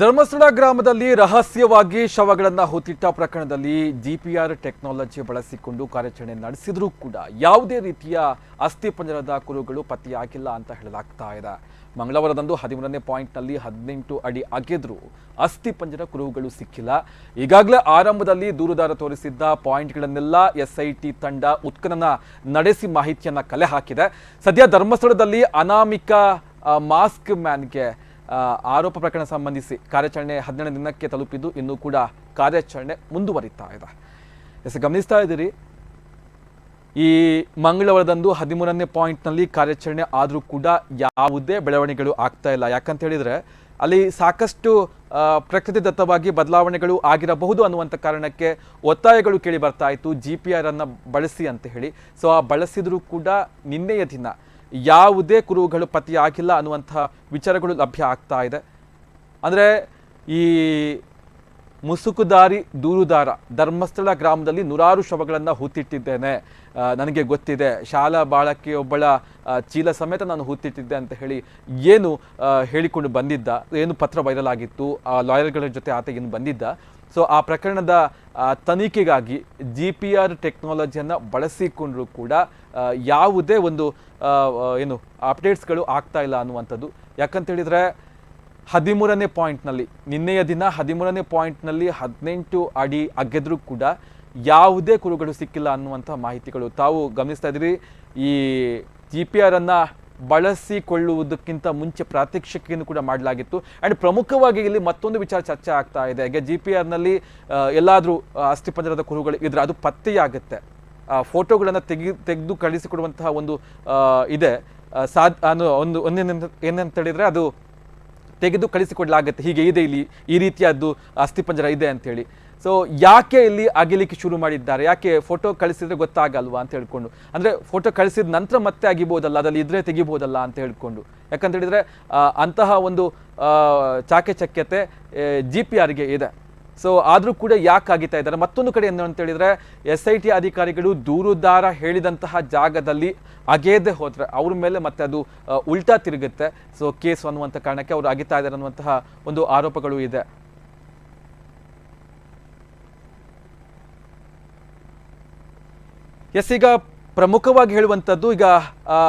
ಧರ್ಮಸ್ಥಳ ಗ್ರಾಮದಲ್ಲಿ ರಹಸ್ಯವಾಗಿ ಶವಗಳನ್ನು ಹೊತ್ತಿಟ್ಟ ಪ್ರಕರಣದಲ್ಲಿ ಜಿಪಿಆರ್ ಟೆಕ್ನಾಲಜಿ ಬಳಸಿಕೊಂಡು ಕಾರ್ಯಾಚರಣೆ ನಡೆಸಿದರೂ ಕೂಡ ಯಾವುದೇ ರೀತಿಯ ಅಸ್ಥಿಪಂಜರದ ಕುರುಗಳು ಪತ್ತೆಯಾಗಿಲ್ಲ ಅಂತ ಹೇಳಲಾಗ್ತಾ ಇದೆ. ಮಂಗಳವಾರದಂದು ಹದಿಮೂರನೇ ಪಾಯಿಂಟ್ನಲ್ಲಿ ಹದಿನೆಂಟು ಅಡಿ ಅಗೆದ್ರು ಅಸ್ಥಿಪಂಜರ ಕುರುಹುಗಳು ಸಿಕ್ಕಿಲ್ಲ. ಈಗಾಗಲೇ ಆರಂಭದಲ್ಲಿ ದೂರುದಾರ ತೋರಿಸಿದ್ದ ಪಾಯಿಂಟ್ಗಳನ್ನೆಲ್ಲ ಎಸ್ಐಟಿ ತಂಡ ಉತ್ಖನನ ನಡೆಸಿ ಮಾಹಿತಿಯನ್ನ ಕಲೆ ಹಾಕಿದೆ. ಸದ್ಯ ಧರ್ಮಸ್ಥಳದಲ್ಲಿ ಅನಾಮಿಕ ಮಾಸ್ಕ್ ಮ್ಯಾನ್ಗೆ ಆರೋಪ ಪ್ರಕರಣ ಸಂಬಂಧಿಸಿ ಕಾರ್ಯಾಚರಣೆ ಹದಿನೇಳು ದಿನಕ್ಕೆ ತಲುಪಿದ್ದು ಇನ್ನೂ ಕೂಡ ಕಾರ್ಯಾಚರಣೆ ಮುಂದುವರಿತಾ ಇದೆ. ಎಸ್, ಗಮನಿಸ್ತಾ ಇದ್ದೀರಿ. ಈ ಮಂಗಳವಾರದಂದು ಹದಿಮೂರನೇ ಪಾಯಿಂಟ್ನಲ್ಲಿ ಕಾರ್ಯಾಚರಣೆ ಆದರೂ ಕೂಡ ಯಾವುದೇ ಬೆಳವಣಿಗೆಗಳು ಆಗ್ತಾ ಇಲ್ಲ. ಯಾಕಂತ ಹೇಳಿದರೆ ಅಲ್ಲಿ ಸಾಕಷ್ಟು ಪ್ರಕೃತಿ ದತ್ತವಾಗಿ ಬದಲಾವಣೆಗಳು ಆಗಿರಬಹುದು ಅನ್ನುವಂಥ ಕಾರಣಕ್ಕೆ ಒತ್ತಾಯಗಳು ಕೇಳಿ ಬರ್ತಾ ಇತ್ತು. ಜಿ ಪಿ ಆರ್ ಅನ್ನ ಬಳಸಿ ಅಂತ ಹೇಳಿ. ಸೊ ಆ ಬಳಸಿದರೂ ಕೂಡ ನಿನ್ನೆಯ ದಿನ ಯಾವುದೇ ಕುರುಹುಗಳು ಪತಿಯಾಗಿಲ್ಲ ಅನ್ನುವಂಥ ವಿಚಾರಗಳು ಲಭ್ಯ ಆಗ್ತಾ ಇದೆ. ಅಂದರೆ ಈ ಮುಸುಕುದಾರಿ, ದೂರುದಾರ, ಧರ್ಮಸ್ಥಳ ಗ್ರಾಮದಲ್ಲಿ ನೂರಾರು ಶವಗಳನ್ನು ಹೂತಿಟ್ಟಿದ್ದೇನೆ. ನನಗೆ ಗೊತ್ತಿದೆ. ಶಾಲಾ ಬಾಳಕಿಯೊಬ್ಬಳ ಚೀಲ ಸಮೇತ ನಾನು ಹೂತಿಟ್ಟಿದ್ದೆ ಅಂತ ಹೇಳಿ ಏನು ಹೇಳಿಕೊಂಡು ಬಂದಿದ್ದ, ಏನು ಪತ್ರ ವೈರಲ್ ಆಗಿತ್ತು, ಆ, ಲಾಯರ್ಗಳ ಜೊತೆ ಆತ ಏನು ಬಂದಿದ್ದ ಸೊ ಆ ಪ್ರಕರಣದ ತನಿಖೆಗಾಗಿ ಜಿ ಪಿ ಆರ್ ಟೆಕ್ನಾಲಜಿಯನ್ನು ಬಳಸಿಕೊಂಡರೂ ಕೂಡ ಯಾವುದೇ ಒಂದು ಏನು ಅಪ್ಡೇಟ್ಸ್ಗಳು ಆಗ್ತಾ ಇಲ್ಲ ಅನ್ನುವಂಥದ್ದು. ಯಾಕಂತ ಹೇಳಿದ್ರೆ ಹದಿಮೂರನೇ ಪಾಯಿಂಟ್ನಲ್ಲಿ, ನಿನ್ನೆಯ ದಿನ ಹದಿಮೂರನೇ ಪಾಯಿಂಟ್ನಲ್ಲಿ ಹದಿನೆಂಟು ಅಡಿ ಅಗೆದರೂ ಕೂಡ ಯಾವುದೇ ಕುರುಗಳು ಸಿಕ್ಕಿಲ್ಲ ಅನ್ನುವಂಥ ಮಾಹಿತಿಗಳು ತಾವು ಗಮನಿಸ್ತಾ ಇದ್ದೀರಿ. ಈ ಜಿ ಪಿ ಆರ್ ಅನ್ನ ಬಳಸಿಕೊಳ್ಳುವುದಕ್ಕಿಂತ ಮುಂಚೆ ಪ್ರಾತ್ಯಕ್ಷಿಕೆಯನ್ನು ಕೂಡ ಮಾಡಲಾಗಿತ್ತು. ಆ್ಯಂಡ್ ಪ್ರಮುಖವಾಗಿ ಇಲ್ಲಿ ಮತ್ತೊಂದು ವಿಚಾರ ಚರ್ಚೆ ಆಗ್ತಾ ಇದೆ. ಹಾಗೆ ಜಿ ಪಿ ಆರ್ನಲ್ಲಿ ಎಲ್ಲಾದರೂ ಅಸ್ಥಿಪಂಜರದ ಕುರುಗಳು ಇದ್ರೆ ಅದು ಪತ್ತೆಯಾಗುತ್ತೆ. ಫೋಟೋಗಳನ್ನು ತೆಗಿ, ತೆಗೆದು ಕಳಿಸಿಕೊಡುವಂತಹ ಒಂದು ಇದೆ. ಸಾಧ್ ಅನ್ನು ಒಂದು, ಒಂದೇನಂತ, ಏನಂತ ಹೇಳಿದರೆ ಅದು ತೆಗೆದು ಕಳಿಸಿಕೊಡಲಾಗುತ್ತೆ. ಹೀಗೆ ಇದೆ ಇಲ್ಲಿ, ಈ ರೀತಿಯದ್ದು ಅಸ್ಥಿಪಂಜರ ಇದೆ ಅಂತೇಳಿ. ಸೊ ಯಾಕೆ ಇಲ್ಲಿ ಅಗಿಲಿಕ್ಕೆ ಶುರು ಮಾಡಿದ್ದಾರೆ? ಯಾಕೆ ಫೋಟೋ ಕಳಿಸಿದ್ರೆ ಗೊತ್ತಾಗಲ್ವಾ ಅಂತ ಹೇಳ್ಕೊಂಡು. ಅಂದ್ರೆ ಫೋಟೋ ಕಳಿಸಿದ ನಂತರ ಮತ್ತೆ ಅಗಿಬೋದಲ್ಲ, ಅದ್ರಲ್ಲಿ ಇದ್ರೆ ತೆಗಿಬೋದಲ್ಲ ಅಂತ ಹೇಳ್ಕೊಂಡು. ಯಾಕಂತ ಹೇಳಿದ್ರೆ ಅಂತಹ ಒಂದು ಚಾಕೆ ಚಕ್ಯತೆ ಜಿ ಪಿ ಆರ್ಗೆ ಇದೆ. ಸೊ ಆದರೂ ಕೂಡ ಯಾಕೆ ಆಗಿತಾ ಇದ್ದಾರೆ? ಮತ್ತೊಂದು ಕಡೆ ಏನು ಅಂತ ಹೇಳಿದ್ರೆ, ಎಸ್ ಐ ಟಿ ಅಧಿಕಾರಿಗಳು ದೂರುದಾರ ಹೇಳಿದಂತಹ ಜಾಗದಲ್ಲಿ ಅಗೆಯದೆ ಹೋದ್ರೆ ಅವ್ರ ಮೇಲೆ ಮತ್ತೆ ಅದು ಉಲ್ಟಾ ತಿರುಗುತ್ತೆ. ಸೊ ಕೇಸ್ ಅನ್ನುವಂಥ ಕಾರಣಕ್ಕೆ ಅವರು ಅಗಿತಾ ಇದ್ದಾರೆ ಅನ್ನುವಂತಹ ಒಂದು ಆರೋಪಗಳು ಇದೆ. ಎಸ್, ಈಗ ಪ್ರಮುಖವಾಗಿ ಹೇಳುವಂಥದ್ದು ಈಗ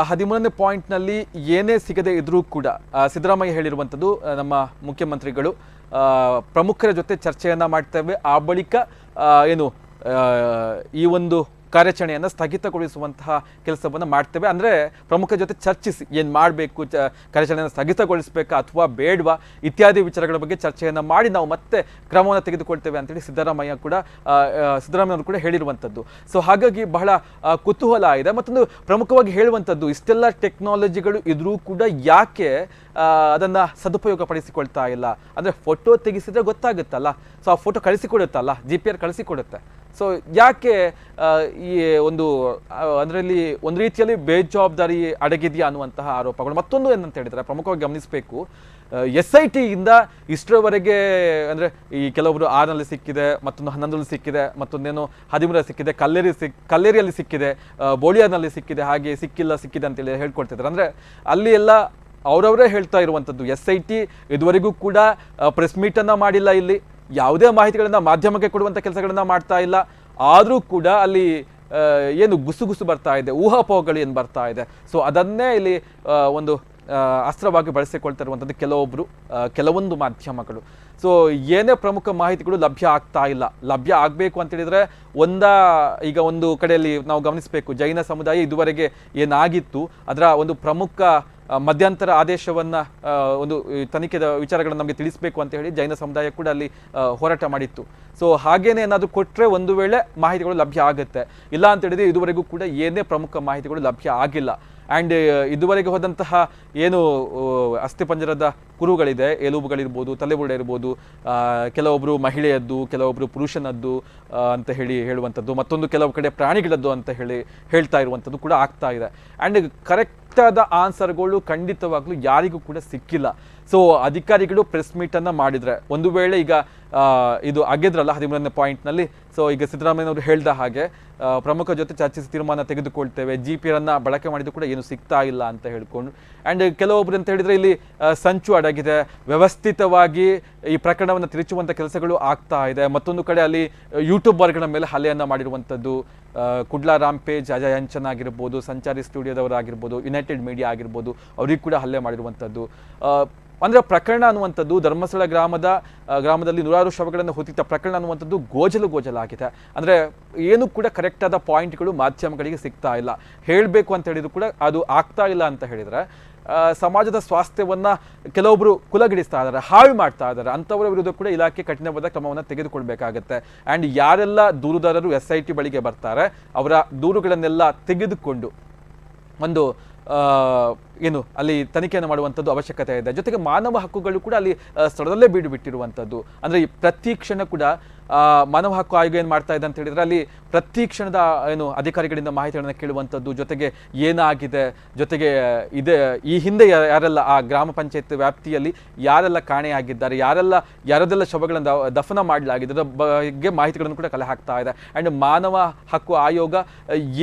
ಹದಿಮೂರನೇ ಪಾಯಿಂಟ್ನಲ್ಲಿ ಏನೇ ಸಿಗದೆ ಇದ್ರೂ ಕೂಡ ಸಿದ್ದರಾಮಯ್ಯ ಹೇಳಿರುವಂಥದ್ದು ನಮ್ಮ ಮುಖ್ಯಮಂತ್ರಿಗಳು ಪ್ರಮುಖರ ಜೊತೆ ಚರ್ಚೆಯನ್ನು ಮಾಡ್ತೇವೆ. ಆ ಬಳಿಕ ಏನು ಈ ಒಂದು ಕಾರ್ಯಾಚರಣೆಯನ್ನು ಸ್ಥಗಿತಗೊಳಿಸುವಂತಹ ಕೆಲಸವನ್ನು ಮಾಡ್ತೇವೆ. ಅಂದರೆ ಪ್ರಮುಖ ಜೊತೆ ಚರ್ಚಿಸಿ, ಏನು ಮಾಡಬೇಕು, ಚ, ಕಾರ್ಯಾಚರಣೆಯನ್ನು ಸ್ಥಗಿತಗೊಳಿಸಬೇಕಾ ಅಥವಾ ಬೇಡವಾ ಇತ್ಯಾದಿ ವಿಚಾರಗಳ ಬಗ್ಗೆ ಚರ್ಚೆಯನ್ನು ಮಾಡಿ ನಾವು ಮತ್ತೆ ಕ್ರಮವನ್ನು ತೆಗೆದುಕೊಳ್ತೇವೆ ಅಂತೇಳಿ ಸಿದ್ದರಾಮಯ್ಯ ಕೂಡ ಸಿದ್ದರಾಮಯ್ಯ ಕೂಡ ಹೇಳಿರುವಂಥದ್ದು. ಸೊ ಹಾಗಾಗಿ ಬಹಳ ಕುತೂಹಲ ಇದೆ ಮತ್ತೊಂದು ಪ್ರಮುಖವಾಗಿ ಹೇಳುವಂಥದ್ದು, ಇಷ್ಟೆಲ್ಲ ಟೆಕ್ನಾಲಜಿಗಳು ಇದ್ರೂ ಕೂಡ ಯಾಕೆ ಅದನ್ನ ಸದುಪಯೋಗ ಪಡಿಸಿಕೊಳ್ತಾ ಇಲ್ಲ? ಅಂದರೆ ಫೋಟೋ ತೆಗೆಸಿದ್ರೆ ಗೊತ್ತಾಗುತ್ತಲ್ಲ. ಸೊ ಆ ಫೋಟೋ ಕಳಿಸಿಕೊಡುತ್ತಲ್ಲ ಜಿ ಪಿ ಆರ್ ಕಳಿಸಿಕೊಡುತ್ತೆ. ಸೊ ಯಾಕೆ ಈ ಒಂದು ಅದರಲ್ಲಿ ಒಂದು ರೀತಿಯಲ್ಲಿ ಬೇಜವಾಬ್ದಾರಿ ಅಡಗಿದೆಯಾ ಅನ್ನುವಂತಹ ಆರೋಪಗಳು. ಮತ್ತೊಂದು ಏನಂತ ಹೇಳಿದ್ರೆ, ಪ್ರಮುಖವಾಗಿ ಗಮನಿಸಬೇಕು ಎಸ್ ಐ ಟಿಯಿಂದ ಇಷ್ಟರವರೆಗೆ, ಅಂದರೆ ಈ ಕೆಲವೊಬ್ರು ಆರ್ನಲ್ಲಿ ಸಿಕ್ಕಿದೆ, ಮತ್ತೊಂದು ಹನ್ನೊಂದರಲ್ಲಿ ಸಿಕ್ಕಿದೆ, ಮತ್ತೊಂದೇನು ಹದಿಮೂರಲ್ಲಿ ಸಿಕ್ಕಿದೆ, ಕಲ್ಲೇರಿ ಸಿಕ್, ಕಲ್ಲೇರಿಯಲ್ಲಿ ಸಿಕ್ಕಿದೆ ಬೋಳಿಯಾರ್ನಲ್ಲಿ ಸಿಕ್ಕಿದೆ, ಹಾಗೆ ಸಿಕ್ಕಿಲ್ಲ, ಸಿಕ್ಕಿದೆ ಅಂತೇಳಿ ಹೇಳ್ಕೊಡ್ತಿದ್ದಾರೆ ಅಂದರೆ ಅಲ್ಲಿ ಎಲ್ಲ ಅವರವರೇ ಹೇಳ್ತಾ ಇರುವಂಥದ್ದು ಎಸ್ ಐ ಟಿ ಇದುವರೆಗೂ ಕೂಡ ಪ್ರೆಸ್ ಮೀಟನ್ನು ಮಾಡಿಲ್ಲ ಇಲ್ಲಿ. ಯಾವುದೇ ಮಾಹಿತಿಗಳನ್ನು ಮಾಧ್ಯಮಕ್ಕೆ ಕೊಡುವಂಥ ಕೆಲಸಗಳನ್ನು ಮಾಡ್ತಾ ಇಲ್ಲ. ಆದರೂ ಕೂಡ ಅಲ್ಲಿ ಏನು ಗುಸುಗುಸು ಬರ್ತಾ ಇದೆ, ಊಹಾಪೋಹಗಳು ಏನು ಬರ್ತಾ ಇದೆ. ಸೊ ಅದನ್ನೇ ಇಲ್ಲಿ ಒಂದು ಅಸ್ತ್ರವಾಗಿ ಬಳಸಿಕೊಳ್ತಿರುವಂಥದ್ದು ಕೆಲವೊಬ್ಬರು ಕೆಲವೊಂದು ಮಾಧ್ಯಮಗಳು. ಸೊ ಏನೇ ಪ್ರಮುಖ ಮಾಹಿತಿಗಳು ಲಭ್ಯ ಆಗ್ತಾ ಇಲ್ಲ. ಲಭ್ಯ ಆಗಬೇಕು ಅಂತ ಹೇಳಿದ್ರೆ, ಒಂದ, ಈಗ ಒಂದು ಕಡೆಯಲ್ಲಿ ನಾವು ಗಮನಿಸಬೇಕು, ಜೈನ ಸಮುದಾಯ ಇದುವರೆಗೆ ಏನಾಗಿತ್ತು, ಅದರ ಒಂದು ಪ್ರಮುಖ ಮಧ್ಯಂತರ ಆದೇಶವನ್ನ ಒಂದು ತನಿಖೆದ ವಿಚಾರಗಳನ್ನು ನಮಗೆ ತಿಳಿಸಬೇಕು ಅಂತ ಹೇಳಿ ಜೈನ ಸಮುದಾಯ ಕೂಡ ಅಲ್ಲಿ ಹೋರಾಟ ಮಾಡಿತ್ತು. ಸೊ ಹಾಗೇನೆ ಏನಾದರೂ ಕೊಟ್ಟರೆ ಒಂದು ವೇಳೆ ಮಾಹಿತಿಗಳು ಲಭ್ಯ ಆಗುತ್ತೆ. ಇಲ್ಲ ಅಂತ ಹೇಳಿದ್ರೆ ಇದುವರೆಗೂ ಕೂಡ ಏನೇ ಪ್ರಮುಖ ಮಾಹಿತಿಗಳು ಲಭ್ಯ ಆಗಿಲ್ಲ. ಆ್ಯಂಡ್ ಇದುವರೆಗೆ ಹೋದಂತಹ ಏನು ಅಸ್ಥಿಪಂಜರದ ಕುರುಗಳಿದೆ ಎಲುಬುಗಳಿರ್ಬೋದು ತಲೆಬುರುಡೆ ಇರ್ಬೋದು ಕೆಲವೊಬ್ಬರು ಮಹಿಳೆಯದ್ದು ಕೆಲವೊಬ್ಬರು ಪುರುಷನದ್ದು ಅಂತ ಹೇಳಿ ಹೇಳುವಂಥದ್ದು, ಮತ್ತೊಂದು ಕೆಲವು ಕಡೆ ಪ್ರಾಣಿಗಳದ್ದು ಅಂತ ಹೇಳಿ ಹೇಳ್ತಾ ಇರುವಂಥದ್ದು ಕೂಡ ಆಗ್ತಾ ಇದೆ. ಆ್ಯಂಡ್ ಕರೆಕ್ಟ್ ಕರೆಕ್ಟಾದ ಆನ್ಸರ್ಗಳು ಖಂಡಿತವಾಗ್ಲೂ ಯಾರಿಗೂ ಕೂಡ ಸಿಕ್ಕಿಲ್ಲ. ಸೊ ಅಧಿಕಾರಿಗಳು ಪ್ರೆಸ್ ಮೀಟನ್ನು ಮಾಡಿದರೆ, ಒಂದು ವೇಳೆ ಈಗ ಇದು ಆಗಿದ್ರಲ್ಲ ಹದಿಮೂರನೇ ಪಾಯಿಂಟ್ನಲ್ಲಿ ಸೊ ಈಗ ಸಿದ್ದರಾಮಯ್ಯನವರು ಹೇಳಿದ ಹಾಗೆ ಪ್ರಮುಖ ಜೊತೆ ಚರ್ಚಿಸಿ ತೀರ್ಮಾನ ತೆಗೆದುಕೊಳ್ತೇವೆ ಜಿ ಪಿ ಅನ್ನ ಬಳಕೆ ಮಾಡಿದ್ರು ಕೂಡ ಏನು ಸಿಗ್ತಾ ಇಲ್ಲ ಅಂತ ಹೇಳ್ಕೊಂಡು ಆ್ಯಂಡ್ ಕೆಲವೊಬ್ರು ಅಂತ ಹೇಳಿದ್ರೆ ಇಲ್ಲಿ ಸಂಚು ಅಡಗಿದೆ, ವ್ಯವಸ್ಥಿತವಾಗಿ ಈ ಪ್ರಕರಣವನ್ನು ತಿರುಚುವಂಥ ಕೆಲಸಗಳು ಆಗ್ತಾ ಇದೆ, ಮತ್ತೊಂದು ಕಡೆ ಅಲ್ಲಿ ಯೂಟ್ಯೂಬರ್ಗಳ ಮೇಲೆ ಹಲೆಯನ್ನು ಮಾಡಿರುವಂಥದ್ದು ಕುಡ್ಲಾ ರಾಮ್ಪೇಜ್ ಅಜಯ್ ಆಗಿರ್ಬೋದು, ಸಂಚಾರಿ ಸ್ಟುಡಿಯೋದವರಾಗಿರ್ಬೋದು ಯುನೈಟೆಡ್ ಮೀಡಿಯಾ ಆಗಿರ್ಬೋದು, ಅವ್ರಿಗೆ ಕೂಡ ಹಲ್ಲೆ ಮಾಡಿರುವಂಥದ್ದು. ಅಂದರೆ ಪ್ರಕರಣ ಅನ್ನುವಂಥದ್ದು ಧರ್ಮಸ್ಥಳ ಗ್ರಾಮದ ಗ್ರಾಮದಲ್ಲಿ ನೂರಾರು ಶವಗಳನ್ನು ಹೊತ್ತಿದ್ದ ಪ್ರಕರಣ ಅನ್ನುವಂಥದ್ದು ಗೋಜಲು ಗೋಜಲಾಗಿದೆ ಅಂದರೆ ಏನು ಕೂಡ ಕರೆಕ್ಟಾದ ಪಾಯಿಂಟ್ಗಳು ಮಾಧ್ಯಮಗಳಿಗೆ ಸಿಗ್ತಾ ಇಲ್ಲ. ಹೇಳಬೇಕು ಅಂತ ಹೇಳಿದ್ರು ಕೂಡ ಅದು ಆಗ್ತಾ ಇಲ್ಲ ಅಂತ ಹೇಳಿದ್ರೆ ಸಮಾಜದ ಸ್ವಾಸ್ಥ್ಯವನ್ನು ಕೆಲವೊಬ್ರು ಕುಲಗಿಡಿಸ್ತಾ ಇದ್ದಾರೆ ಹಾಳು ಮಾಡ್ತಾ ಇದ್ದಾರೆ ಅಂಥವರ ವಿರುದ್ಧ ಕೂಡ ಇಲಾಖೆ ಕಠಿಣವಾದ ಕ್ರಮವನ್ನು ತೆಗೆದುಕೊಳ್ಬೇಕಾಗತ್ತೆ. ಆ್ಯಂಡ್ ಯಾರೆಲ್ಲ ದೂರುದಾರರು ಎಸ್ ಐ ಟಿ ಬಳಿಗೆ ಬರ್ತಾರೆ, ಅವರ ದೂರುಗಳನ್ನೆಲ್ಲ ತೆಗೆದುಕೊಂಡು ಒಂದು ಏನು, ಅಲ್ಲಿ ತನಿಖೆಯನ್ನು ಮಾಡುವಂಥದ್ದು ಅವಶ್ಯಕತೆ ಇದೆ. ಜೊತೆಗೆ ಮಾನವ ಹಕ್ಕುಗಳು ಕೂಡ ಅಲ್ಲಿ ಸ್ಥಳದಲ್ಲೇ ಬೀಡು ಬಿಟ್ಟಿರುವಂಥದ್ದು ಅಂದರೆ ಈ ಪ್ರತಿ ಕ್ಷಣ ಕೂಡ ಮಾನವ ಹಕ್ಕು ಆಯೋಗ ಏನು ಮಾಡ್ತಾ ಇದೆ ಅಂತ ಹೇಳಿದರೆ ಅಲ್ಲಿ ಪ್ರತಿ ಕ್ಷಣದ, ಏನು, ಅಧಿಕಾರಿಗಳಿಂದ ಮಾಹಿತಿಗಳನ್ನು ಕೇಳುವಂಥದ್ದು, ಜೊತೆಗೆ ಏನಾಗಿದೆ, ಜೊತೆಗೆ ಇದೆ, ಈ ಹಿಂದೆ ಯಾರೆಲ್ಲ ಆ ಗ್ರಾಮ ಪಂಚಾಯತ್ ವ್ಯಾಪ್ತಿಯಲ್ಲಿ ಯಾರೆಲ್ಲ ಕಾಣೆಯಾಗಿದ್ದಾರೆ, ಯಾರೆಲ್ಲ, ಯಾರದೆಲ್ಲ ಶವಗಳನ್ನು ದಫನ ಮಾಡಲಾಗಿದೆ, ಅದರ ಬಗ್ಗೆ ಮಾಹಿತಿಗಳನ್ನು ಕೂಡ ಕಲೆ ಹಾಕ್ತಾ ಇದೆ. ಆ್ಯಂಡ್ ಮಾನವ ಹಕ್ಕು ಆಯೋಗ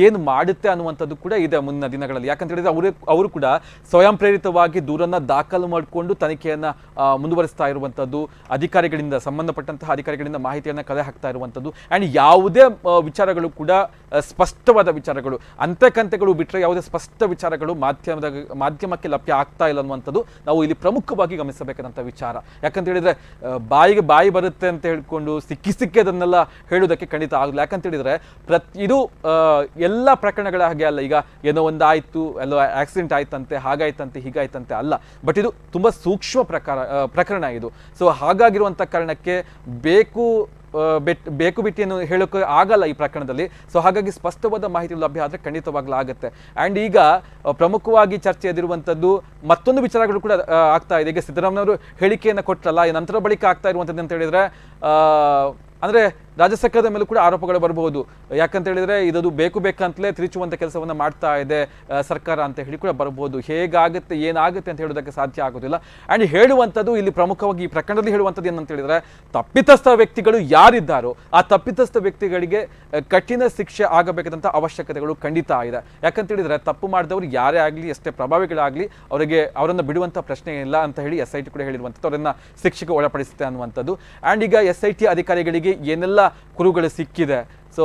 ಏನು ಮಾಡುತ್ತೆ ಅನ್ನುವಂಥದ್ದು ಕೂಡ ಇದೆ ಮುಂದಿನ ದಿನಗಳಲ್ಲಿ. ಯಾಕಂತ ಹೇಳಿದರೆ ಅವರು ಅವರು ಕೂಡ ಸ್ವಯಂ ಪ್ರೇರಿತವಾಗಿ ದೂರನ್ನ ದಾಖಲು ಮಾಡಿಕೊಂಡು ತನಿಖೆಯನ್ನು ಮುಂದುವರಿಸ್ತಾ ಇರುವಂಥದ್ದು ಅಧಿಕಾರಿಗಳಿಂದ, ಸಂಬಂಧಪಟ್ಟಂತಹ ಅಧಿಕಾರಿಗಳಿಂದ ಮಾಹಿತಿಯನ್ನ ಕಲೆ ಹಾಕ್ತಾ ಇರುವಂಥದ್ದು ಆ್ಯಂಡ್ ಯಾವುದೇ ವಿಚಾರಗಳು ಕೂಡ ಸ್ಪಷ್ಟವಾದ ವಿಚಾರಗಳು ಅಂತೆಕಂತೆಗಳು ಬಿಟ್ಟರೆ ಯಾವುದೇ ಸ್ಪಷ್ಟ ವಿಚಾರಗಳು ಮಾಧ್ಯಮದ, ಮಾಧ್ಯಮಕ್ಕೆ ಲಭ್ಯ ಆಗ್ತಾ ಇಲ್ಲ ಅನ್ನುವಂಥದ್ದು ನಾವು ಇಲ್ಲಿ ಪ್ರಮುಖವಾಗಿ ಗಮನಿಸಬೇಕಾದಂಥ ವಿಚಾರ. ಯಾಕಂತ ಹೇಳಿದ್ರೆ ಬಾಯಿಗೆ ಬಾಯಿ ಬರುತ್ತೆ ಅಂತ ಹೇಳಿಕೊಂಡು ಸಿಕ್ಕಿ ಸಿಕ್ಕಿ ಅದನ್ನೆಲ್ಲ ಹೇಳೋದಕ್ಕೆ ಖಂಡಿತ ಆಗಲ್ಲ. ಯಾಕಂತ ಹೇಳಿದ್ರೆ, ಪ್ರತಿ, ಇದು ಎಲ್ಲ ಪ್ರಕರಣಗಳ ಹಾಗೆ ಅಲ್ಲ. ಈಗ ಏನೋ ಒಂದು ಆಯಿತು ಎಲ್ಲೋ ಆಕ್ಸಿಡೆಂಟ್ ಆಯ್ತಂತೆ ಹಾಗಾಯ್ತಂತೆ, ಹೀಗಾಯ್ತಂತೆ ಅಲ್ಲ. ಬಟ್ ಇದು ತುಂಬಾ ಸೂಕ್ಷ್ಮ ಪ್ರಕಾರ ಪ್ರಕರಣ ಇದು. ಸೊ ಹಾಗಾಗಿರುವಂಥ ಕಾರಣಕ್ಕೆ ಬೇಕು ಬೆಟ್, ಬೇಕು ಬಿಟ್ಟಿಯನ್ನು ಹೇಳೋಕೆ ಆಗಲ್ಲ ಈ ಪ್ರಕರಣದಲ್ಲಿ. ಸೊ ಹಾಗಾಗಿ ಸ್ಪಷ್ಟವಾದ ಮಾಹಿತಿ ಲಭ್ಯ ಆದರೆ ಖಂಡಿತವಾಗ್ಲೂ ಆಗುತ್ತೆ. ಆ್ಯಂಡ್ ಈಗ ಪ್ರಮುಖವಾಗಿ ಚರ್ಚೆ ಎದಿರುವಂಥದ್ದು ಮತ್ತೊಂದು ವಿಚಾರಗಳು ಕೂಡ ಆಗ್ತಾ ಇದೆ. ಈಗ ಸಿದ್ದರಾಮಯ್ಯವರು ಹೇಳಿಕೆಯನ್ನು ಕೊಟ್ಟರಲ್ಲ ನಂತರ ಬಳಿಕ ಆಗ್ತಾ ಇರುವಂಥದ್ದು ಅಂತ ಹೇಳಿದ್ರೆ ಅಂದ್ರೆ ರಾಜ್ಯ ಸರ್ಕಾರದ ಮೇಲೂ ಕೂಡ ಆರೋಪಗಳು ಬರಬಹುದು. ಯಾಕಂತ ಹೇಳಿದ್ರೆ ಇದದು ಬೇಕು ಬೇಕಂತಲೇ ತಿರುಚುವಂಥ ಕೆಲಸವನ್ನು ಮಾಡ್ತಾ ಇದೆ ಸರ್ಕಾರ ಅಂತ ಹೇಳಿ ಕೂಡ ಬರಬಹುದು. ಹೇಗಾಗುತ್ತೆ, ಏನಾಗುತ್ತೆ ಅಂತ ಹೇಳೋದಕ್ಕೆ ಸಾಧ್ಯ ಆಗೋದಿಲ್ಲ. ಅಂಡ್ ಹೇಳುವಂಥದ್ದು ಇಲ್ಲಿ ಪ್ರಮುಖವಾಗಿ ಈ ಪ್ರಕರಣದಲ್ಲಿ ಹೇಳುವಂಥದ್ದು ಏನಂತ ಹೇಳಿದ್ರೆ, ತಪ್ಪಿತಸ್ಥ ವ್ಯಕ್ತಿಗಳು ಯಾರಿದ್ದಾರೋ ಆ ತಪ್ಪಿತಸ್ಥ ವ್ಯಕ್ತಿಗಳಿಗೆ ಕಠಿಣ ಶಿಕ್ಷೆ ಆಗಬೇಕಾದಂಥ ಅವಶ್ಯಕತೆಗಳು ಖಂಡಿತ ಇದೆ. ಯಾಕಂತ ಹೇಳಿದ್ರೆ ತಪ್ಪು ಮಾಡಿದವರು ಯಾರೇ ಆಗಲಿ, ಎಷ್ಟೇ ಪ್ರಭಾವಿಗಳಾಗಲಿ, ಅವರಿಗೆ ಅವರನ್ನು ಬಿಡುವಂಥ ಪ್ರಶ್ನೆ ಇಲ್ಲ ಅಂತ ಹೇಳಿ ಎಸ್ ಐ ಟಿ ಕೂಡ ಹೇಳಿರುವಂಥದ್ದು. ಅವರನ್ನು ಶಿಕ್ಷೆಗೆ ಒಳಪಡಿಸುತ್ತೆ ಅನ್ನುವಂಥದ್ದು. ಆ್ಯಂಡ್ ಈಗ ಎಸ್ ಐ ಟಿ ಅಧಿಕಾರಿಗಳಿಗೆ ಏನೆಲ್ಲ ಕುರುಗಳು ಸಿಕ್ಕಿದೆ. ಸೊ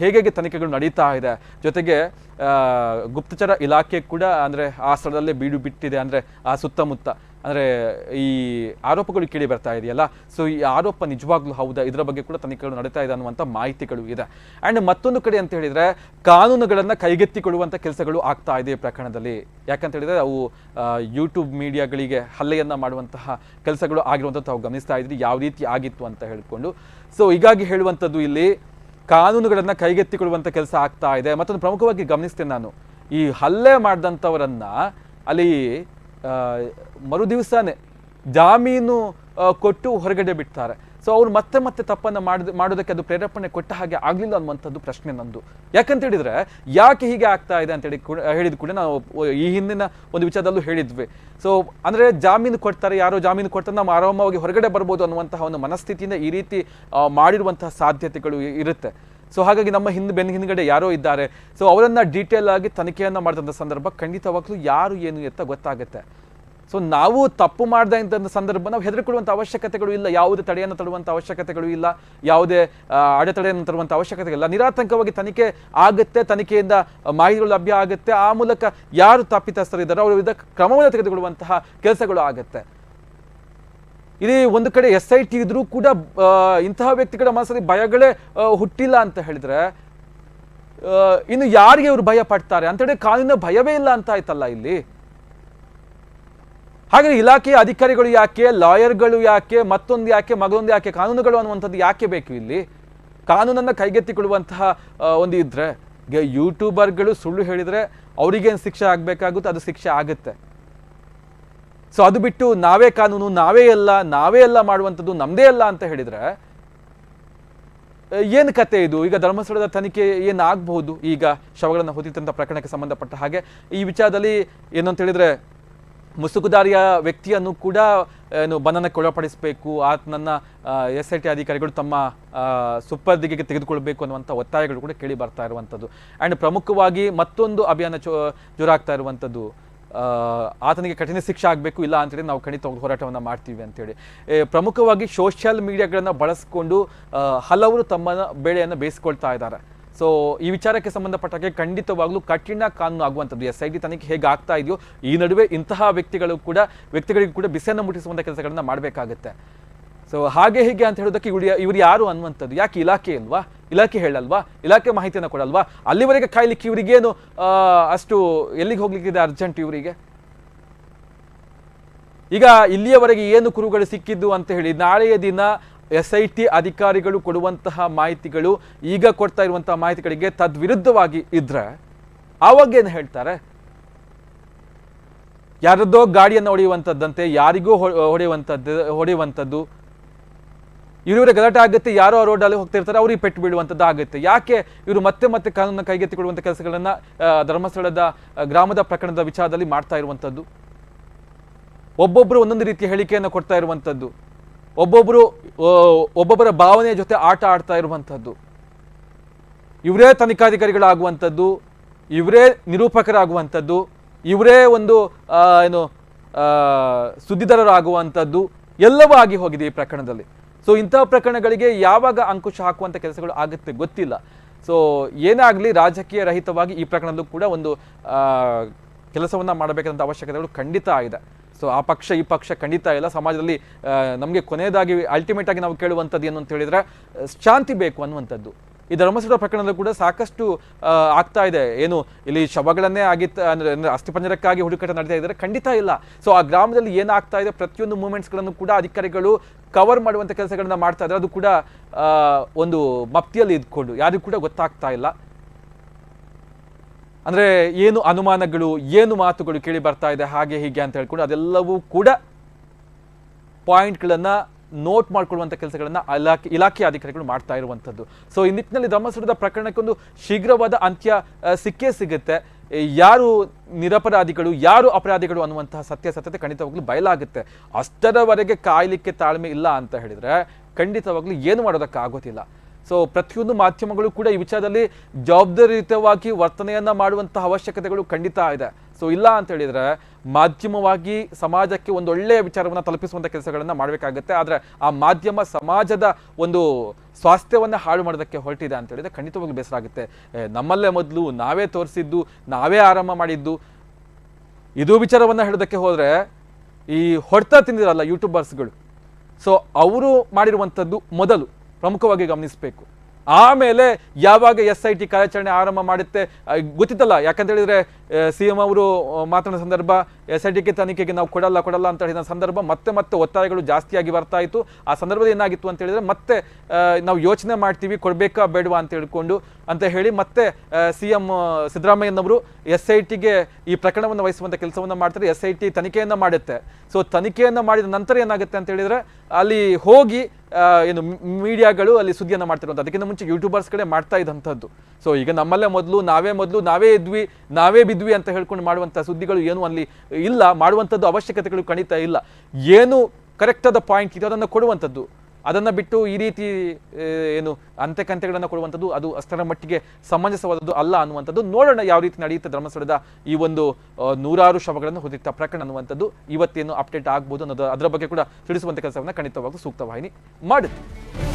ಹೇಗೆ ತನಿಖೆಗಳು ನಡೀತಾ ಇದೆ. ಜೊತೆಗೆ ಗುಪ್ತಚರ ಇಲಾಖೆ ಕೂಡ, ಅಂದರೆ, ಆ ಸ್ಥಳದಲ್ಲೇ ಬೀಡು ಬಿಟ್ಟಿದೆ, ಅಂದರೆ, ಆ ಸುತ್ತಮುತ್ತ. ಅಂದರೆ ಈ ಆರೋಪಗಳು ಕೇಳಿ ಬರ್ತಾ ಇದೆಯಲ್ಲ? ಸೊ ಈ ಆರೋಪ ನಿಜವಾಗ್ಲೂ ಹೌದಾ? ಇದರ ಬಗ್ಗೆ ಕೂಡ ತನಿಖೆಗಳು ನಡೀತಾ ಇದೆ ಅನ್ನುವಂಥ ಮಾಹಿತಿಗಳು ಇದೆ. ಆ್ಯಂಡ್ ಮತ್ತೊಂದು ಕಡೆ ಅಂತ ಹೇಳಿದರೆ, ಕಾನೂನುಗಳನ್ನು ಕೈಗೆತ್ತಿಕೊಳ್ಳುವಂಥ ಕೆಲಸಗಳು ಆಗ್ತಾ ಇದೆ ಪ್ರಕರಣದಲ್ಲಿ. ಯಾಕಂತ ಹೇಳಿದ್ರೆ, ಅವು ಯೂಟ್ಯೂಬ್ ಮೀಡಿಯಾಗಳಿಗೆ ಹಲ್ಲೆಯನ್ನು ಮಾಡುವಂತಹ ಕೆಲಸಗಳು ಆಗಿರುವಂಥದ್ದು ತಾವು ಗಮನಿಸ್ತಾ ಇದ್ರಿ. ಯಾವ ರೀತಿ ಆಗಿತ್ತು ಅಂತ ಹೇಳಿಕೊಂಡು. ಸೊ ಹೀಗಾಗಿ ಹೇಳುವಂಥದ್ದು ಇಲ್ಲಿ, ಕಾನೂನುಗಳನ್ನು ಕೈಗೆತ್ತಿಕೊಳ್ಳುವಂಥ ಕೆಲಸ ಆಗ್ತಾ ಇದೆ. ಮತ್ತೊಂದು ಪ್ರಮುಖವಾಗಿ ಗಮನಿಸ್ತೇನೆ ನಾನು. ಈ ಹಲ್ಲೆ ಮಾಡಿದಂಥವರನ್ನು ಅಲ್ಲಿ ಆ, ಮರುದಿವಸನೇ ಜಾಮೀನು ಕೊಟ್ಟು ಹೊರಗಡೆ ಬಿಡ್ತಾರೆ. ಸೊ ಅವ್ರು ಮತ್ತೆ ಮತ್ತೆ ತಪ್ಪನ್ನು ಮಾಡಿದ ಮಾಡೋದಕ್ಕೆ ಅದು ಪ್ರೇರೇಪಣೆ ಕೊಟ್ಟ ಹಾಗೆ ಆಗಲಿಲ್ಲ ಅನ್ನುವಂಥದ್ದು ಪ್ರಶ್ನೆ ನಂದು. ಯಾಕಂತ ಹೇಳಿದ್ರೆ ಯಾಕೆ ಹೀಗೆ ಆಗ್ತಾ ಇದೆ ಅಂತ ಹೇಳಿ ಕೂಡ ಹೇಳಿದ ಕೂಡ ನಾವು ಈ ಹಿಂದಿನ ಒಂದು ವಿಚಾರದಲ್ಲೂ ಹೇಳಿದ್ವಿ. ಸೊ ಅಂದರೆ ಜಾಮೀನು ಕೊಡ್ತಾರೆ ಯಾರೋ ಜಾಮೀನು ಕೊಡ್ತಾರೆ ನಾವು ಆರಾಮವಾಗಿ ಹೊರಗಡೆ ಬರ್ಬೋದು ಅನ್ನುವಂತಹ ಒಂದು ಮನಸ್ಥಿತಿಯಿಂದ ಈ ರೀತಿ ಮಾಡಿರುವಂತಹ ಸಾಧ್ಯತೆಗಳು ಇರುತ್ತೆ. ಸೊ ಹಾಗಾಗಿ ನಮ್ಮ ಹಿಂದೆ ಬೆನ್ನ ಹಿಂದ್ಗಡೆ ಯಾರೋ ಇದ್ದಾರೆ. ಸೊ ಅವರನ್ನು ಡೀಟೇಲ್ ಆಗಿ ತನಿಖೆಯನ್ನು ಮಾಡಿದಂಥ ಸಂದರ್ಭ ಖಂಡಿತವಾಗ್ಲೂ ಯಾರು ಏನು ಎತ್ತ ಗೊತ್ತಾಗುತ್ತೆ. ಸೊ ನಾವು ತಪ್ಪು ಮಾಡ್ದ ಅಂತ ಸಂದರ್ಭ ನಾವು ಹೆದರಿಕೊಳ್ಳುವಂಥ ಅವಶ್ಯಕತೆಗಳು ಇಲ್ಲ. ಯಾವುದೇ ತಡೆಯನ್ನು ತರುವಂಥ ಅವಶ್ಯಕತೆಗಳು ಇಲ್ಲ. ಯಾವುದೇ ಅಡೆತಡೆಯನ್ನು ತರುವಂಥ ಅವಶ್ಯಕತೆ ಇಲ್ಲ. ನಿರಾತಂಕವಾಗಿ ತನಿಖೆ ಆಗುತ್ತೆ, ತನಿಖೆಯಿಂದ ಮಾಹಿತಿಗಳು ಲಭ್ಯ ಆಗುತ್ತೆ. ಆ ಮೂಲಕ ಯಾರು ತಪ್ಪಿತಸ್ಥರಿದ್ದಾರೋ, ಅವರ ವಿರುದ್ಧ ಕ್ರಮವನ್ನು ತೆಗೆದುಕೊಳ್ಳುವಂತಹ ಕೆಲಸಗಳು ಆಗುತ್ತೆ. ಇಲ್ಲಿ ಒಂದು ಕಡೆ ಎಸ್ ಐ ಟಿ ಇದ್ರೂ ಕೂಡ ಇಂತಹ ವ್ಯಕ್ತಿಗಳ ಮನಸ್ಸಲ್ಲಿ ಭಯಗಳೇ ಹುಟ್ಟಿಲ್ಲ ಅಂತ ಹೇಳಿದ್ರೆ ಇನ್ನು ಯಾರಿಗೆ ಇವರು ಭಯ ಪಡ್ತಾರೆ? ಅಂತ ಹೇಳಿ ಕಾನೂನಿನ ಭಯವೇ ಇಲ್ಲ ಅಂತ ಆಯ್ತಲ್ಲ ಇಲ್ಲಿ. ಹಾಗೆ ಇಲಾಖೆಯ ಅಧಿಕಾರಿಗಳು ಯಾಕೆ, ಲಾಯರ್ಗಳು ಯಾಕೆ, ಮತ್ತೊಂದು ಯಾಕೆ ಮಗದೊಂದು ಯಾಕೆ, ಕಾನೂನುಗಳು ಅನ್ನುವಂಥದ್ದು ಯಾಕೆ ಬೇಕು ಇಲ್ಲಿ? ಕಾನೂನನ್ನು ಕೈಗೆತ್ತಿಕೊಳ್ಳುವಂತಹ ಒಂದು ಇದ್ರೆ ಯೂಟ್ಯೂಬರ್ಗಳು ಸುಳ್ಳು ಹೇಳಿದ್ರೆ ಅವರಿಗೇನು ಶಿಕ್ಷೆ ಆಗಬೇಕಾಗುತ್ತೆ, ಅದು ಶಿಕ್ಷೆ ಆಗುತ್ತೆ. ಸೊ ಅದು ಬಿಟ್ಟು ನಾವೇ ಕಾನೂನು, ನಾವೇ ಎಲ್ಲ ನಾವೇ ಎಲ್ಲ ಮಾಡುವಂಥದ್ದು ನಮ್ಮದೇ ಅಲ್ಲ ಅಂತ ಹೇಳಿದ್ರೆ ಏನು ಕತೆ ಇದು? ಈಗ ಧರ್ಮಸ್ಥಳದ ತನಿಖೆ ಏನಾಗಬಹುದು ಈಗ ಶವಗಳನ್ನು ಹೊತ್ತಿದ್ದಂಥ ಪ್ರಕರಣಕ್ಕೆ ಸಂಬಂಧಪಟ್ಟ ಹಾಗೆ ಈ ವಿಚಾರದಲ್ಲಿ ಏನಂತ ಹೇಳಿದರೆ ಮುಸುಕುದಾರಿಯ ವ್ಯಕ್ತಿಯನ್ನು ಕೂಡ, ಏನು, ಬಂಧನಕ್ಕೆ ಒಳಪಡಿಸಬೇಕು, ಆತನನ್ನ ಎಸ್ ಐ ಟಿ ಅಧಿಕಾರಿಗಳು ತಮ್ಮ ಸುಪರ್ದಿಗೆ ತೆಗೆದುಕೊಳ್ಬೇಕು ಅನ್ನುವಂಥ ಒತ್ತಾಯಗಳು ಕೂಡ ಕೇಳಿ ಬರ್ತಾ ಇರುವಂಥದ್ದು. ಆ್ಯಂಡ್ ಪ್ರಮುಖವಾಗಿ ಮತ್ತೊಂದು ಅಭಿಯಾನ ಚೋ, ಜೋರಾಗ್ತಾ ಇರುವಂಥದ್ದು ಆತನಿಗೆ ಕಠಿಣ ಶಿಕ್ಷೆ ಆಗಬೇಕು, ಇಲ್ಲ ಅಂತೇಳಿ ನಾವು ಖಂಡಿತ ಹೋರಾಟವನ್ನು ಮಾಡ್ತೀವಿ ಅಂತೇಳಿ. ಪ್ರಮುಖವಾಗಿ ಸೋಷಿಯಲ್ ಮೀಡಿಯಾಗಳನ್ನು ಬಳಸಿಕೊಂಡು ಹಲವರು ತಮ್ಮ ಬೆಳೆಯನ್ನು ಬೇಯಿಸ್ಕೊಳ್ತಾ ಇದ್ದಾರೆ. ಸೊ ಈ ವಿಚಾರಕ್ಕೆ ಸಂಬಂಧಪಟ್ಟಾಗೆ ಖಂಡಿತವಾಗ್ಲೂ ಕಠಿಣ ಕಾನೂನು ಆಗುವಂಥದ್ದು. ಎಸ್ ಐ ಟಿ ತನಿಖೆ ಹೇಗೆ ಆಗ್ತಾ ಇದೆಯೋ, ಈ ನಡುವೆ ಇಂತಹ ವ್ಯಕ್ತಿಗಳು ಕೂಡ, ವ್ಯಕ್ತಿಗಳಿಗೂ ಕೂಡ ಬಿಸಿಯನ್ನು ಮುಟ್ಟಿಸುವಂಥ ಕೆಲಸಗಳನ್ನು ಮಾಡಬೇಕಾಗುತ್ತೆ. ಸೊ ಹಾಗೆ ಹೀಗೆ ಅಂತ ಹೇಳೋದಕ್ಕೆ ಇವ್ರು ಇವ್ರು ಯಾರು ಅನ್ನುವಂಥದ್ದು? ಯಾಕೆ ಇಲಾಖೆ ಅಲ್ವಾ? ಇಲಾಖೆ ಹೇಳಲ್ವಾ? ಇಲಾಖೆ ಮಾಹಿತಿಯನ್ನು ಕೊಡಲ್ವಾ? ಅಲ್ಲಿವರೆಗೆ ಕಾಯ್ಲಿಕ್ಕೆ ಇವರಿಗೇನು ಅಷ್ಟು ಎಲ್ಲಿಗೆ ಹೋಗ್ಲಿಕ್ಕಿದೆ ಅರ್ಜೆಂಟ್ ಇವರಿಗೆ? ಈಗ ಇಲ್ಲಿಯವರೆಗೆ ಏನು ಕುರುಗಳು ಸಿಕ್ಕಿದ್ದು ಅಂತ ಹೇಳಿ, ನಾಳೆಯ ದಿನ ಎಸ್ ಐ ಟಿ ಅಧಿಕಾರಿಗಳು ಕೊಡುವಂತಹ ಮಾಹಿತಿಗಳು ಈಗ ಕೊಡ್ತಾ ಇರುವಂತಹ ಮಾಹಿತಿಗಳಿಗೆ ತದ್ವಿರುದ್ಧವಾಗಿ ಇದ್ರೆ, ಆವಾಗ ಏನು ಹೇಳ್ತಾರೆ? ಯಾರದ್ದೋ ಗಾಡಿಯನ್ನು ಹೊಡೆಯುವಂಥದ್ದಂತೆ ಯಾರಿಗೂ ಹೊಡೆಯುವಂಥದ್ದು ಹೊಡೆಯುವಂಥದ್ದು ಇವರ ಗಲಾಟೆ ಆಗುತ್ತೆ ಯಾರೋ ರೋಡಲ್ಲಿ ಹೋಗ್ತಿರ್ತಾರೆ ಅವ್ರಿಗೆ ಪೆಟ್ಟು ಬೀಳುವಂಥದ್ದು ಆಗುತ್ತೆ. ಯಾಕೆ ಇವರು ಮತ್ತೆ ಮತ್ತೆ ಕಾನೂನನ್ನು ಕೈಗೆತ್ತಿಕೊಳ್ಳುವಂಥ ಕೆಲಸಗಳನ್ನ ಧರ್ಮಸ್ಥಳದ ಗ್ರಾಮದ ಪ್ರಕರಣದ ವಿಚಾರದಲ್ಲಿ ಮಾಡ್ತಾ ಇರುವಂಥದ್ದು? ಒಬ್ಬೊಬ್ಬರು ಒಂದೊಂದು ರೀತಿಯ ಹೇಳಿಕೆಯನ್ನು ಕೊಡ್ತಾ ಇರುವಂಥದ್ದು. ಒಬ್ಬೊಬ್ಬರು ಒಬ್ಬೊಬ್ಬರ ಭಾವನೆಯ ಜೊತೆ ಆಟ ಆಡ್ತಾ ಇರುವಂಥದ್ದು. ಇವರೇ ತನಿಖಾಧಿಕಾರಿಗಳಾಗುವಂಥದ್ದು ಇವರೇ ನಿರೂಪಕರಾಗುವಂಥದ್ದು ಇವರೇ ಒಂದು ಆ, ಏನು ಆ, ಸುದ್ದಿದಾರರಾಗುವಂಥದ್ದು ಎಲ್ಲವೂ ಆಗಿ ಹೋಗಿದೆ ಈ ಪ್ರಕರಣದಲ್ಲಿ. ಸೊ ಇಂತಹ ಪ್ರಕರಣಗಳಿಗೆ ಯಾವಾಗ ಅಂಕುಶ ಹಾಕುವಂಥ ಕೆಲಸಗಳು ಆಗುತ್ತೆ ಗೊತ್ತಿಲ್ಲ. ಸೊ ಏನೇ ರಾಜಕೀಯ ರಹಿತವಾಗಿ ಈ ಪ್ರಕರಣದಲ್ಲೂ ಕೂಡ ಒಂದು ಕೆಲಸವನ್ನು ಮಾಡಬೇಕಾದಂಥ ಅವಶ್ಯಕತೆಗಳು ಖಂಡಿತ ಇದೆ. ಸೊ ಆ ಪಕ್ಷ ಈ ಪಕ್ಷ ಖಂಡಿತ ಇಲ್ಲ. ಸಮಾಜದಲ್ಲಿ ನಮಗೆ ಕೊನೆಯದಾಗಿ ಅಲ್ಟಿಮೇಟ್ ಆಗಿ ನಾವು ಕೇಳುವಂಥದ್ದು ಏನು ಅಂತ ಹೇಳಿದ್ರೆ, ಶಾಂತಿ ಬೇಕು ಅನ್ನುವಂಥದ್ದು. ಈ ಧರ್ಮಸ್ಥಳ ಪ್ರಕರಣದಲ್ಲೂ ಕೂಡ ಸಾಕಷ್ಟು ಆಗ್ತಾ ಇದೆ. ಏನು, ಇಲ್ಲಿ ಶವಗಳನ್ನೇ ಆಗಿತ್ತು ಅಂದ್ರೆ ಅಂದ್ರೆ ಅಸ್ಥಿಪಂಜರಕ್ಕಾಗಿ ಹುಡುಕಾಟ ನಡೀತಾ ಇದ್ದಾರೆ. ಖಂಡಿತ ಇಲ್ಲ. ಸೊ ಆ ಗ್ರಾಮದಲ್ಲಿ ಏನಾಗ್ತಾ ಇದೆ, ಪ್ರತಿಯೊಂದು ಮೂಮೆಂಟ್ಸ್ಗಳನ್ನು ಕೂಡ ಅಧಿಕಾರಿಗಳು ಕವರ್ ಮಾಡುವಂಥ ಕೆಲಸಗಳನ್ನ ಮಾಡ್ತಾ ಇದ್ದಾರೆ. ಅದು ಕೂಡ ಒಂದು ಮಪ್ತಿಯಲ್ಲಿ ಇದ್ಕೊಂಡು, ಯಾರಿಗೂ ಕೂಡ ಗೊತ್ತಾಗ್ತಾ ಇಲ್ಲ. ಅಂದ್ರೆ, ಏನು ಅನುಮಾನಗಳು, ಏನು ಮಾತುಗಳು ಕೇಳಿ ಬರ್ತಾ ಇದೆ, ಹಾಗೆ ಹೀಗೆ ಅಂತ ಹೇಳ್ಕೊಂಡು ಅದೆಲ್ಲವೂ ಕೂಡ ಪಾಯಿಂಟ್ಗಳನ್ನ ನೋಟ್ ಮಾಡ್ಕೊಳ್ಳುವಂಥ ಕೆಲಸಗಳನ್ನು ಇಲಾಖೆ ಇಲಾಖೆ ಅಧಿಕಾರಿಗಳು ಮಾಡ್ತಾ ಇರುವಂಥದ್ದು ಸೊ ಈ ನಿಟ್ಟಿನಲ್ಲಿ ಧರ್ಮಸ್ಥಳದ ಪ್ರಕರಣಕ್ಕೊಂದು ಶೀಘ್ರವಾದ ಅಂತ್ಯ ಸಿಕ್ಕೇ ಸಿಗುತ್ತೆ. ಯಾರು ನಿರಪರಾಧಿಗಳು, ಯಾರು ಅಪರಾಧಿಗಳು ಅನ್ನುವಂತಹ ಸತ್ಯಾಸತ್ಯತೆ ಖಂಡಿತವಾಗ್ಲೂ ಬಯಲಾಗುತ್ತೆ. ಅಷ್ಟರವರೆಗೆ ಕಾಯಲಿಕ್ಕೆ ತಾಳ್ಮೆ ಇಲ್ಲ ಅಂತ ಹೇಳಿದ್ರೆ ಖಂಡಿತವಾಗ್ಲೂ ಏನು ಮಾಡೋದಕ್ಕೆ ಆಗೋದಿಲ್ಲ. ಸೊ ಪ್ರತಿಯೊಂದು ಮಾಧ್ಯಮಗಳು ಕೂಡ ಈ ವಿಚಾರದಲ್ಲಿ ಜವಾಬ್ದಾರಿಯುತವಾಗಿ ವರ್ತನೆಯನ್ನ ಮಾಡುವಂತಹ ಅವಶ್ಯಕತೆಗಳು ಖಂಡಿತ ಇದೆ. ಸೊ ಇಲ್ಲ ಅಂತ ಹೇಳಿದ್ರೆ ಮಾಧ್ಯಮವಾಗಿ ಸಮಾಜಕ್ಕೆ ಒಂದು ಒಳ್ಳೆಯ ವಿಚಾರವನ್ನು ತಲುಪಿಸುವಂಥ ಕೆಲಸಗಳನ್ನು ಮಾಡಬೇಕಾಗುತ್ತೆ. ಆದರೆ ಆ ಮಾಧ್ಯಮ ಸಮಾಜದ ಒಂದು ಸ್ವಾಸ್ಥ್ಯವನ್ನು ಹಾಳು ಮಾಡೋದಕ್ಕೆ ಹೊರಟಿದೆ ಅಂತ ಹೇಳಿದ್ರೆ ಖಂಡಿತವಾಗ್ಲೂ ಬೇಸರ ಆಗುತ್ತೆ. ನಮ್ಮಲ್ಲೇ ಮೊದಲು ನಾವೇ ತೋರಿಸಿದ್ದು, ನಾವೇ ಆರಂಭ ಮಾಡಿದ್ದು. ಇದು ವಿಚಾರವನ್ನು ಹೇಳೋದಕ್ಕೆ ಹೋದರೆ ಈ ಹೊಡ್ತಾ ತಿಂದಿರಲ್ಲ ಯೂಟ್ಯೂಬರ್ಸ್ಗಳು ಸೊ ಅವರು ಮಾಡಿರುವಂಥದ್ದು ಮೊದಲು ಪ್ರಮುಖವಾಗಿ ಗಮನಿಸಬೇಕು. ಆಮೇಲೆ ಯಾವಾಗ ಎಸ್ ಐ ಟಿ ಕಾರ್ಯಾಚರಣೆ ಆರಂಭ ಮಾಡುತ್ತೆ ಗೊತ್ತಿತ್ತಲ್ಲ? ಯಾಕಂತ ಹೇಳಿದ್ರೆ ಸಿ ಎಂ ಅವರು ಮಾತನಾಡಿದ ಸಂದರ್ಭ, ಎಸ್ ಐ ಟಿಗೆ ತನಿಖೆಗೆ ನಾವು ಕೊಡಲ್ಲ ಕೊಡಲ್ಲ ಅಂತ ಹೇಳಿದ ಸಂದರ್ಭ ಮತ್ತೆ ಮತ್ತೆ ಒತ್ತಾಯಗಳು ಜಾಸ್ತಿಯಾಗಿ ಬರ್ತಾ ಇತ್ತು. ಆ ಸಂದರ್ಭದಲ್ಲಿ ಏನಾಗಿತ್ತು ಅಂತ ಹೇಳಿದ್ರೆ ಮತ್ತೆ ನಾವು ಯೋಚನೆ ಮಾಡ್ತೀವಿ, ಕೊಡ್ಬೇಕಾ ಬೇಡವಾ ಅಂತ ಹೇಳ್ಕೊಂಡು, ಅಂತ ಹೇಳಿ ಮತ್ತೆ ಸಿ ಎಂ ಸಿದ್ದರಾಮಯ್ಯನವರು ಎಸ್ ಐ ಟಿಗೆ ಈ ಪ್ರಕರಣವನ್ನು ವಹಿಸುವಂಥ ಕೆಲಸವನ್ನು ಮಾಡ್ತಾರೆ, ಎಸ್ ಐ ಟಿ ತನಿಖೆಯನ್ನು ಮಾಡುತ್ತೆ. ಸೊ ತನಿಖೆಯನ್ನು ಮಾಡಿದ ನಂತರ ಏನಾಗುತ್ತೆ ಅಂತ ಹೇಳಿದ್ರೆ, ಅಲ್ಲಿ ಹೋಗಿ ಏನು ಮೀಡಿಯಾಗಳು ಅಲ್ಲಿ ಸುದ್ದಿಯನ್ನು ಮಾಡ್ತಿರುವಂಥ ಅದಕ್ಕಿಂತ ಮುಂಚೆ ಯೂಟ್ಯೂಬರ್ಸ್ ಕಡೆ ಮಾಡ್ತಾ ಇದ್ದಂಥದ್ದು. ಸೊ ಈಗ ನಮ್ಮಲ್ಲೇ ಮೊದಲು, ನಾವೇ ಮೊದಲು, ನಾವೇ ಇದ್ವಿ, ನಾವೇ ಬಿದ್ವಿ ಅಂತ ಹೇಳ್ಕೊಂಡು ಮಾಡುವಂಥ ಸುದ್ದಿಗಳು ಏನು ಅಲ್ಲಿ ಇಲ್ಲ. ಮಾಡುವಂಥದ್ದು ಅವಶ್ಯಕತೆಗಳು ಖಂಡಿತ ಇಲ್ಲ. ಏನು ಕರೆಕ್ಟಾದ ಪಾಯಿಂಟ್ ಇದೆ ಅದನ್ನು ಕೊಡುವಂಥದ್ದು. ಅದನ್ನು ಬಿಟ್ಟು ಈ ರೀತಿ ಏನು ಅಂತ್ಯಕಂತ್ಯಗಳನ್ನು ಕೊಡುವಂಥದ್ದು ಅದು ಅಷ್ಟರ ಮಟ್ಟಿಗೆ ಸಮಂಜಸವಾದದ್ದು ಅಲ್ಲ ಅನ್ನುವಂಥದ್ದು ನೋಡೋಣ ಯಾವ ರೀತಿ ನಡೆಯುತ್ತೆ ಧರ್ಮಸ್ಥಳದ ಈ ಒಂದು ನೂರಾರು ಶವಗಳನ್ನು ಹೊಂದಿದ್ದ ಪ್ರಕರಣ ಅನ್ನುವಂಥದ್ದು. ಇವತ್ತೇನು ಅಪ್ಡೇಟ್ ಆಗ್ಬೋದು ಅನ್ನೋದು ಅದರ ಬಗ್ಗೆ ಕೂಡ ತಿಳಿಸುವಂಥ ಕೆಲಸವನ್ನು ಖಂಡಿತವಾಗೂ ಸೂಕ್ತ ವಾಹಿನಿ ಮಾಡುತ್ತೆ.